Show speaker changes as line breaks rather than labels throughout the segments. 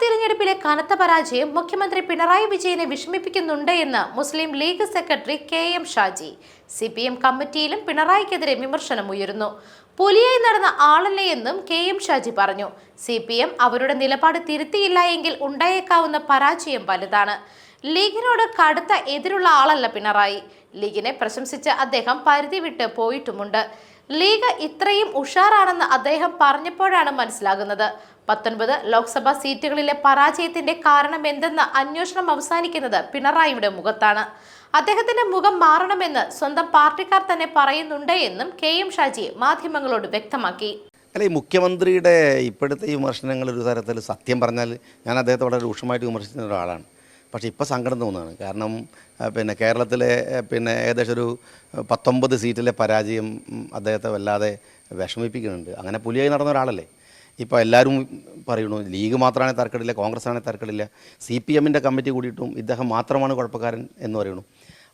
തിരഞ്ഞെടുപ്പിലെ കനത്ത പരാജയം മുഖ്യമന്ത്രി പിണറായി വിജയനെ വിഷമിപ്പിക്കുന്നുണ്ട് എന്ന് Muslim League secretary K M Shaji. C P M കമ്മിറ്റിയിലും പിണറായിക്കെതിരെ വിമർശനം ഉയരുന്നു. പുലിയായി നടന്ന ആളല്ലേ എന്നും കെ എം ഷാജി പറഞ്ഞു. സി പി എം അവരുടെ നിലപാട് തിരുത്തിയില്ല എങ്കിൽ ഉണ്ടായേക്കാവുന്ന പരാജയം വലുതാണ്. ലീഗിനോട് കടുത്ത എതിരുള്ള ആളല്ല പിണറായി. ലീഗിനെ പ്രശംസിച്ച് അദ്ദേഹം പരിധി വിട്ട് പോയിട്ടുമുണ്ട്. ലീഗ് ഇത്രയും ഉഷാറാണെന്ന് അദ്ദേഹം പറഞ്ഞപ്പോഴാണ് മനസ്സിലാകുന്നത്. പത്തൊൻപത് ലോക്സഭാ സീറ്റുകളിലെ പരാജയത്തിന്റെ കാരണം എന്തെന്ന് അന്വേഷണം അവസാനിക്കുന്നത് പിണറായിയുടെ മുഖത്താണ്. അദ്ദേഹത്തിന്റെ മുഖം മാറണമെന്ന് സ്വന്തം പാർട്ടിക്കാർ തന്നെ പറയുന്നുണ്ട് എന്നും കെ എം ഷാജി മാധ്യമങ്ങളോട് വ്യക്തമാക്കി.
അല്ല ഈ മുഖ്യമന്ത്രിയുടെ ഇപ്പോഴത്തെ വിമർശനങ്ങൾ ഒരു തരത്തിൽ സത്യം പറഞ്ഞാൽ ഞാൻ അദ്ദേഹത്തെ വളരെ രൂക്ഷമായിട്ട് വിമർശിക്കുന്ന ഒരാളാണ്. പക്ഷേ ഇപ്പോൾ സങ്കടം തോന്നുകയാണ്. കാരണം പിന്നെ കേരളത്തിലെ പിന്നെ ഏകദേശം ഒരു പത്തൊമ്പത് സീറ്റിലെ പരാജയം അദ്ദേഹത്തെ വല്ലാതെ വിഷമിപ്പിക്കുന്നുണ്ട്. അങ്ങനെ പുലിയായി നടന്ന ഒരാളല്ലേ. ഇപ്പോൾ എല്ലാവരും പറയണു ലീഗ് മാത്രമാണ് തർക്കടില്ല കോൺഗ്രസ് ആണെങ്കിൽ തർക്കടില്ല സി പി എമ്മിന്റെ കമ്മിറ്റി കൂടിയിട്ടും ഇദ്ദേഹം മാത്രമാണ് കുഴപ്പക്കാരൻ എന്ന് പറയുന്നു.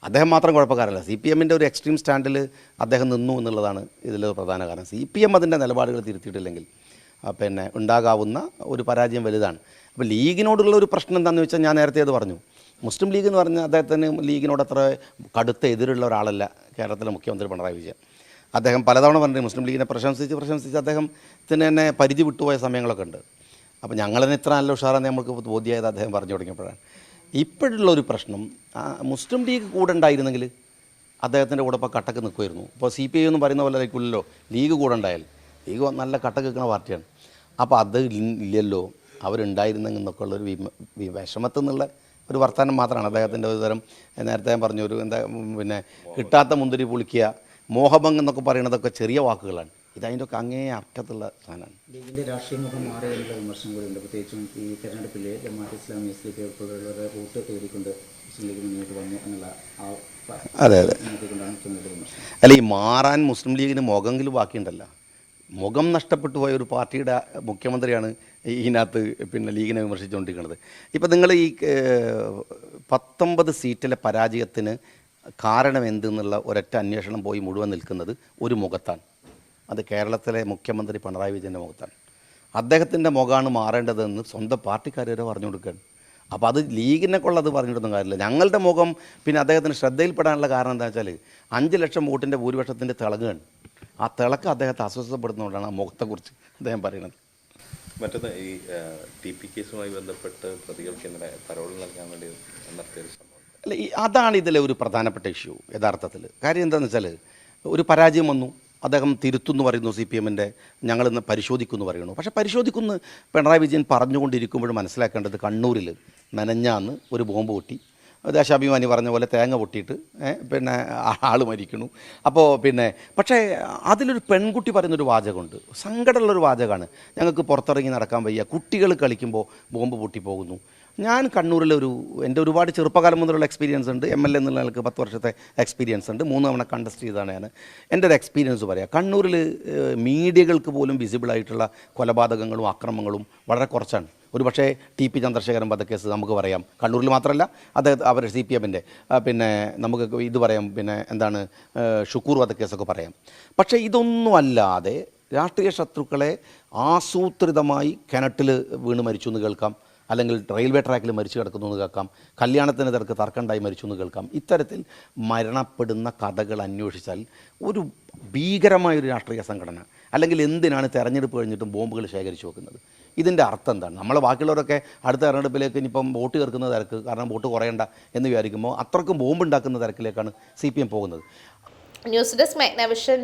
അദ്ദേഹം മാത്രം കുഴപ്പക്കാരല്ല സി പി എമ്മിന്റെ ഒരു എക്സ്ട്രീം സ്റ്റാൻഡിൽ അദ്ദേഹം നിന്നു എന്നുള്ളതാണ് ഇതിൽ പ്രധാന കാരണം. സി പി എം അതിന്റെ നിലപാടുകൾ തിരുത്തിയിട്ടില്ലെങ്കിൽ പിന്നെ ഉണ്ടാകാവുന്ന ഒരു പരാജയം വലുതാണ്. അപ്പോൾ ലീഗിനോടുള്ള ഒരു പ്രശ്നം എന്താണെന്ന് വെച്ചാൽ ഞാൻ നേരത്തെ അത് പറഞ്ഞു. മുസ്ലിം ലീഗ് എന്ന് പറഞ്ഞാൽ അദ്ദേഹത്തിന് ലീഗിനോട് അത്ര കടുത്ത എതിരുള്ള ഒരാളല്ല കേരളത്തിലെ മുഖ്യമന്ത്രി പിണറായി വിജയൻ. അദ്ദേഹം പലതവണ പറഞ്ഞു മുസ്ലിം ലീഗിനെ പ്രശംസിച്ച് പ്രശംസിച്ച് അദ്ദേഹത്തിന് തന്നെ പരിധി വിട്ടുപോയ സമയങ്ങളൊക്കെ ഉണ്ട്. അപ്പോൾ ഞങ്ങളതിന് ഇത്ര നല്ല ഉഷാറാന്ന് നമുക്ക് ബോധ്യമായത് അദ്ദേഹം പറഞ്ഞു തുടങ്ങിയപ്പോഴാണ്. ഇപ്പോഴുള്ള ഒരു പ്രശ്നം മുസ്ലിം ലീഗ് കൂടെ ഉണ്ടായിരുന്നെങ്കിൽ അദ്ദേഹത്തിന്റെ കൂടെ ഇപ്പോൾ കട്ടക്ക് നിൽക്കുമായിരുന്നു ഇപ്പോൾ സി പി ഐ എന്ന് പറയുന്ന പോലെ ആയിരിക്കില്ലല്ലോ ലീഗ് കൂടെ ഉണ്ടായാൽ. ലീഗ് നല്ല കട്ട കേൾക്കുന്ന പാർട്ടിയാണ്. അപ്പോൾ അത് ഇല്ലല്ലോ. അവരുണ്ടായിരുന്നെങ്കിൽ എന്നൊക്കെ ഉള്ളൊരു വിമ വി- വിഷമത്തിൽ നിന്നുള്ള ഒരു വർത്തമാനം മാത്രമാണ്. അദ്ദേഹത്തിന്റെ ഒരു തരം നേരത്തെ ഞാൻ പറഞ്ഞു ഒരു എന്താ പിന്നെ കിട്ടാത്ത മുന്തിരി പുളിക്കുക മോഹഭംഗം എന്നൊക്കെ പറയുന്നതൊക്കെ ചെറിയ വാക്കുകളാണ്. ഇത് അതിന്റെ ഒക്കെ അങ്ങേ അർത്ഥത്തുള്ള സാധനമാണ്.
ലീഗിന്റെ രാഷ്ട്രീയ മുഖം മാറിയുള്ള വിമർശനം കൂടിയുണ്ട് പ്രത്യേകിച്ചും ഈ തെരഞ്ഞെടുപ്പിൽ ജമാഅത്ത് ഇസ്ലാമി എസ് ലീഗ് ഉൾപ്പെടെയുള്ളവരുടെ റൂട്ട് തേടിക്കൊണ്ട് മുസ്ലിം ലീഗ് മുന്നോട്ട് വന്നു എന്നുള്ള ആ
അതെ അതെ. അല്ല ഈ മാറാൻ മുസ്ലിം ലീഗിന് മുഖമെങ്കിലും ബാക്കിയുണ്ടല്ലോ. മുഖം നഷ്ടപ്പെട്ടു പോയ ഒരു പാർട്ടിയുടെ മുഖ്യമന്ത്രിയാണ് ഇതിനകത്ത് പിന്നെ ലീഗിനെ വിമർശിച്ചുകൊണ്ടിരിക്കുന്നത്. ഇപ്പം നിങ്ങൾ ഈ പത്തൊമ്പത് സീറ്റിലെ പരാജയത്തിന് കാരണം എന്തെന്നുള്ള ഒരൊറ്റ അന്വേഷണം പോയി മുഴുവൻ നിൽക്കുന്നത് ഒരു മുഖത്താണ്. അത് കേരളത്തിലെ മുഖ്യമന്ത്രി പിണറായി വിജയന്റെ മുഖത്താണ്. അദ്ദേഹത്തിന്റെ മുഖമാണ് മാറേണ്ടതെന്ന് സ്വന്തം പാർട്ടിക്കാർ വരെ പറഞ്ഞു കൊടുക്കുകയാണ് അപ്പോൾ അത് ലീഗിനെ കൊള്ളത് പറഞ്ഞിട്ടൊന്നും കാര്യമില്ല. ഞങ്ങളുടെ മുഖം പിന്നെ അദ്ദേഹത്തിന് ശ്രദ്ധയിൽപ്പെടാനുള്ള കാരണം എന്താ വെച്ചാൽ അഞ്ച് ലക്ഷം വോട്ടിന്റെ ഭൂരിപക്ഷത്തിന്റെ തിളങ്ങുകയാണ് ആ തിളക്ക് അദ്ദേഹത്തെ അസ്വസ്ഥപ്പെടുന്നതുകൊണ്ടാണ് ആ മുഖത്തെക്കുറിച്ച് അദ്ദേഹം പറയുന്നത്.
മറ്റൊന്ന് ഈ ടി പി കേസുമായി ബന്ധപ്പെട്ട് പ്രതികൾക്ക് ഇന്നലെ പരോൾ നൽകാൻ വേണ്ടി നടത്തിയ
അല്ല ഈ അതാണ് ഇതിലെ ഒരു പ്രധാനപ്പെട്ട ഇഷ്യൂ യഥാർത്ഥത്തിൽ കാര്യം എന്താണെന്ന് വെച്ചാൽ ഒരു പരാജയം വന്നു. അദ്ദേഹം തിരുത്തുന്നു പറയുന്നു സി പി എമ്മിന്റെ ഞങ്ങളിന്ന് പരിശോധിക്കുമെന്ന് പറയുന്നു. പക്ഷേ പരിശോധിക്കുമെന്ന് പിണറായി വിജയൻ പറഞ്ഞുകൊണ്ടിരിക്കുമ്പോൾ മനസ്സിലാക്കേണ്ടത് കണ്ണൂരിൽ നനഞ്ഞാന്ന് ഒരു ബോംബ് പൊട്ടി. ദേശാഭിമാനി പറഞ്ഞ പോലെ തേങ്ങ പൊട്ടിയിട്ട് പിന്നെ ആൾ മരിക്കണു അപ്പോൾ പിന്നെ പക്ഷേ അതിലൊരു പെൺകുട്ടി പറയുന്നൊരു വാചകമുണ്ട്. സങ്കടമുള്ളൊരു വാചകമാണ്. ഞങ്ങൾക്ക് പുറത്തിറങ്ങി നടക്കാൻ വയ്യ. കുട്ടികൾ കളിക്കുമ്പോൾ ബോംബ് പൊട്ടിപ്പോകുന്നു. ഞാൻ കണ്ണൂരിലെ ഒരു എന്റെ ഒരുപാട് ചെറുപ്പകാലം മുതലുള്ള എക്സ്പീരിയൻസ് ഉണ്ട്. എം എൽ എ എന്നുള്ള നിലയ്ക്ക് പത്ത് വർഷത്തെ എക്സ്പീരിയൻസ് ഉണ്ട്. മൂന്ന് തവണ കണ്ടസ്റ്റ് ചെയ്താണ് ഞാൻ. എന്റെ ഒരു എക്സ്പീരിയൻസ് പറയാം. കണ്ണൂരിൽ മീഡിയകൾക്ക് പോലും വിസിബിളായിട്ടുള്ള കൊലപാതകങ്ങളും അക്രമങ്ങളും വളരെ കുറച്ചാണ്. ഒരു പക്ഷേ ടി പി ചന്ദ്രശേഖരൻ വധക്കേസ് നമുക്ക് പറയാം. കണ്ണൂരിൽ മാത്രമല്ല അദ്ദേഹം അവർ സി പി എമ്മിന്റെ പിന്നെ നമുക്ക് ഇത് പറയാം പിന്നെ എന്താണ് ഷുക്കൂർ വധക്കേസൊക്കെ പറയാം. പക്ഷേ ഇതൊന്നും അല്ലാതെ രാഷ്ട്രീയ ശത്രുക്കളെ ആസൂത്രിതമായി കിണറ്റിൽ വീണ് മരിച്ചു എന്ന് കേൾക്കാം. അല്ലെങ്കിൽ റെയിൽവേ ട്രാക്കിൽ മരിച്ചു കിടക്കുന്നു എന്ന് കേൾക്കാം. കല്യാണത്തിന് തിരക്ക് തർക്കമുണ്ടായി മരിച്ചു എന്ന് കേൾക്കാം. ഇത്തരത്തിൽ മരണപ്പെടുന്ന കഥകൾ അന്വേഷിച്ചാൽ ഒരു ഭീകരമായൊരു രാഷ്ട്രീയ സംഘടന അല്ലെങ്കിൽ എന്തിനാണ് തെരഞ്ഞെടുപ്പ് കഴിഞ്ഞിട്ടും ബോംബുകൾ ശേഖരിച്ചു വെക്കുന്നത്? ഇതിന്റെ അർത്ഥം എന്താണ്? നമ്മൾ ബാക്കിയുള്ളവരൊക്കെ അടുത്ത തെരഞ്ഞെടുപ്പിലേക്ക് ഇനിയിപ്പം വോട്ട് ചേർക്കുന്ന തിരക്ക് കാരണം വോട്ട് കുറയണ്ട എന്ന് വിചാരിക്കുമ്പോൾ അത്രക്കും ബോംബ് ഉണ്ടാക്കുന്ന തിരക്കിലേക്കാണ് സി പി എം പോകുന്നത്.
News desk മെഗ്നവിഷൻ